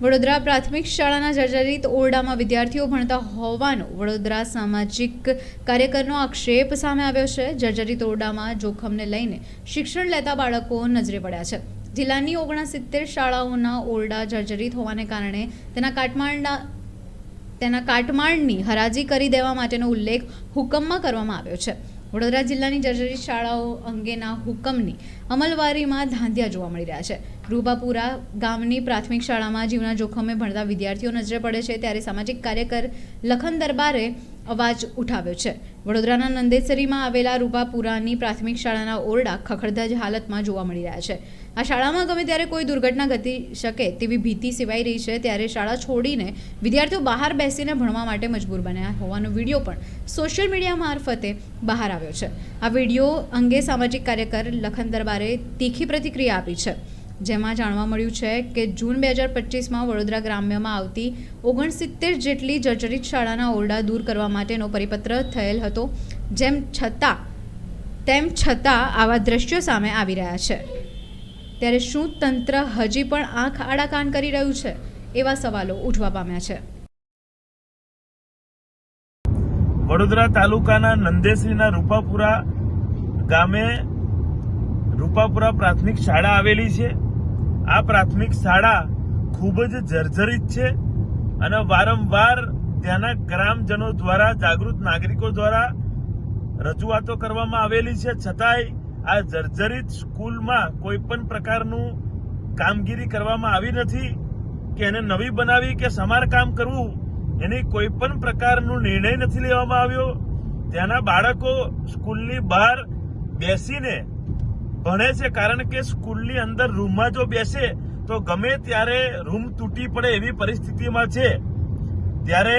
વડોદરા પ્રાથમિક શાળાના જર્જરિત ઓરડામાં વિદ્યાર્થીઓ ભણતા હોવાનો વડોદરા સામાજિક કાર્યકરનો આક્ષેપ સામે આવ્યો છે. જર્જરિત ઓરડામાં જોખમને લઈને શિક્ષણ લેતા બાળકો નજરે પડ્યા છે. જિલ્લાની ઓગણસિત્તેર શાળાઓના ઓરડા જર્જરિત હોવાને કારણે તેના કાટમાળના તેના કાટમાળની હરાજી કરી દેવા માટેનો ઉલ્લેખ હુકમમાં કરવામાં આવ્યો છે. વડોદરા જિલ્લાની જર્જરી શાળાઓ અંગેના હુકમની અમલવારીમાં ધાંધિયા જોવા મળી રહ્યા છે. રૂપાપુરા ગામની પ્રાથમિક શાળામાં જીવના જોખમે ભણતા વિદ્યાર્થીઓ નજરે પડે છે. ત્યારે સામાજિક કાર્યકર લખન દરબારે અવાજ ઉઠાવ્યો છે. વડોદરાના નંદેસરીમાં આવેલા રૂપાપુરાની પ્રાથમિક શાળાના ઓરડા ખખડધજ હાલતમાં જોવા મળી રહ્યા છે. આ શાળામાં ગમે ત્યારે કોઈ દુર્ઘટના ઘટી શકે તેવી ભીતિ સેવાઈ રહી છે, ત્યારે શાળા છોડીને વિદ્યાર્થીઓ બહાર બેસીને ભણવા માટે મજબૂર બન્યા હોવાનો વીડિયો પણ સોશિયલ મીડિયા મારફતે બહાર આવ્યો છે. આ વીડિયો અંગે સામાજિક કાર્યકર લખન દરબારે તીખી પ્રતિક્રિયા આપી છે. જેમાં જાણવા મળ્યું છે કે જૂન બે હજાર પચીસમાં વડોદરા ગ્રામ્યમાં આવતી ઓગણસિત્તેર જેટલી જર્જરિત શાળાના ઓરડા દૂર કરવા માટેનો પરિપત્ર થયેલ હતો, જેમ છતાં, તેમ છતાં આવા દ્રશ્યો સામે આવી રહ્યા છે. ત્યારે શું તંત્ર હજી પણ આંખ આડા કાન કરી રહ્યું છે? એવા સવાલો ઉઠવા પામ્યા છે. વડોદરા તાલુકાના નંદેસરીના રૂપાપુરા ગામે રૂપાપુરા પ્રાથમિક શાળા આવેલી છે. આ પ્રાથમિક શાળા ખૂબ જ જર્જરિત છે અને વારંવાર ત્યાંના ગ્રામજનો દ્વારા, જાગૃત નાગરિકો દ્વારા રજૂઆતો કરવામાં આવેલી છે. છતાંય આ જર્જરિત સ્કૂલમાં કોઈ પણ પ્રકારનું કામગીરી કરવામાં આવી નથી કે એને નવી બનાવી કે સમારકામ કરવું, એની કોઈ પણ પ્રકારનો નિર્ણય નથી લેવામાં આવ્યો. ત્યાંના બાળકો સ્કૂલની બહાર બેસીને ભણે છે કારણ કે સ્કૂલની અંદર રૂમમાં જો બેસે, તો ગમે ત્યારે રૂમ તૂટી પડે એવી પરિસ્થિતિમાં છે. ત્યારે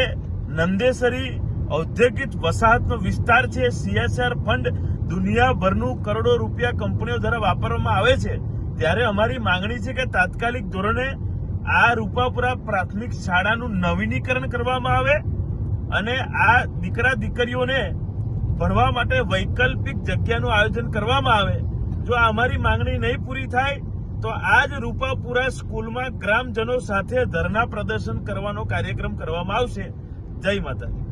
નંદેસરી ઔદ્યોગિક વસાહતનો વિસ્તાર છે. સીએસઆર ફંડ દુનિયાભરનું કરોડો રૂપિયા કંપનીઓ દ્વારા વાપરવામાં આવે છે. ત્યારે અમારી માંગણી છે કે તાત્કાલિક ધોરણે આ રૂપાપુરા પ્રાથમિક શાળાનું નવીનીકરણ કરવામાં આવે અને આ દીકરા દીકરીઓને ભણવા માટે વૈકલ્પિક જગ્યાનું આયોજન કરવામાં આવે. જો અમારી માંગણી નહીં પૂરી થાય, તો આજ રૂપાપુરા સ્કૂલમાં ગ્રામજનો સાથે ધરના પ્રદર્શન કરવાનો કાર્યક્રમ કરવામાં આવશે. જય માતાજી.